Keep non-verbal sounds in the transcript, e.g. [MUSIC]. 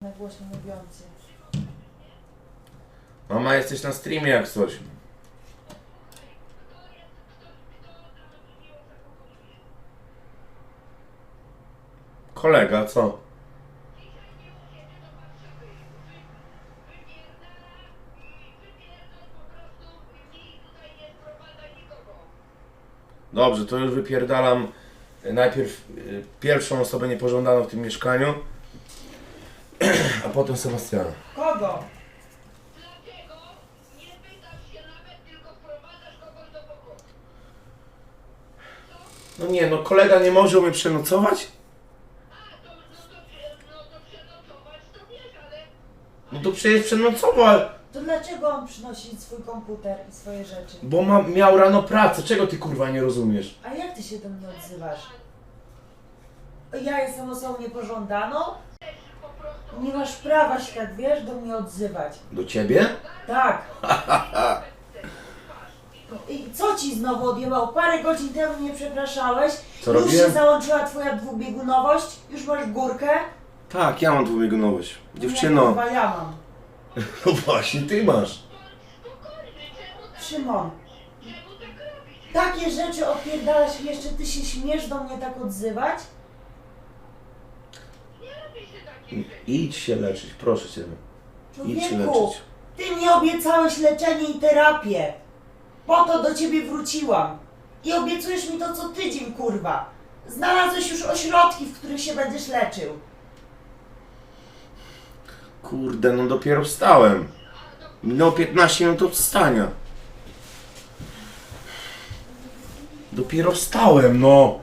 na głośno mówiący. Mama, jesteś na streamie jak coś. Kolega, co? Dobrze, to już wypierdalam najpierw y, pierwszą osobę niepożądaną w tym mieszkaniu, potem Sebastiana. Kogo? Dlaczego nie pytasz się nawet, tylko wprowadzasz kogoś do pokoju? No nie, no kolega nie może u mnie przenocować? A, to, no to, przy- no to przenocować to wiesz, ale No to przecież przenocował, To dlaczego on przynosi swój komputer i swoje rzeczy? bo ma, miał rano pracę. Czego ty kurwa nie rozumiesz? A jak ty się do mnie odzywasz? Ja jestem osobą niepożądaną? Nie masz prawa tak, wiesz, do mnie odzywać. Do ciebie? Tak. [LAUGHS] I co ci znowu odjęło? Parę godzin temu mnie przepraszałeś. Co Już robiłem? się załączyła twoja dwubiegunowość? Już masz górkę? Tak, ja mam dwubiegunowość. Nie, Dziewczyno. Chyba ja mam. [LAUGHS] No właśnie, ty masz. Szymon, tak takie rzeczy odpierdalasz i jeszcze ty się śmiesz do mnie tak odzywać? Nie robi się takich rzeczy. Idź się leczyć, proszę cię. Idź się Człowieku, leczyć. ty mi obiecałeś leczenie i terapię. Po to do ciebie wróciłam. I obiecujesz mi to co tydzień, kurwa. Znalazłeś już ośrodki, w których się będziesz leczył. Kurde, no dopiero wstałem. Minęło 15 minut od wstania. Dopiero wstałem, no.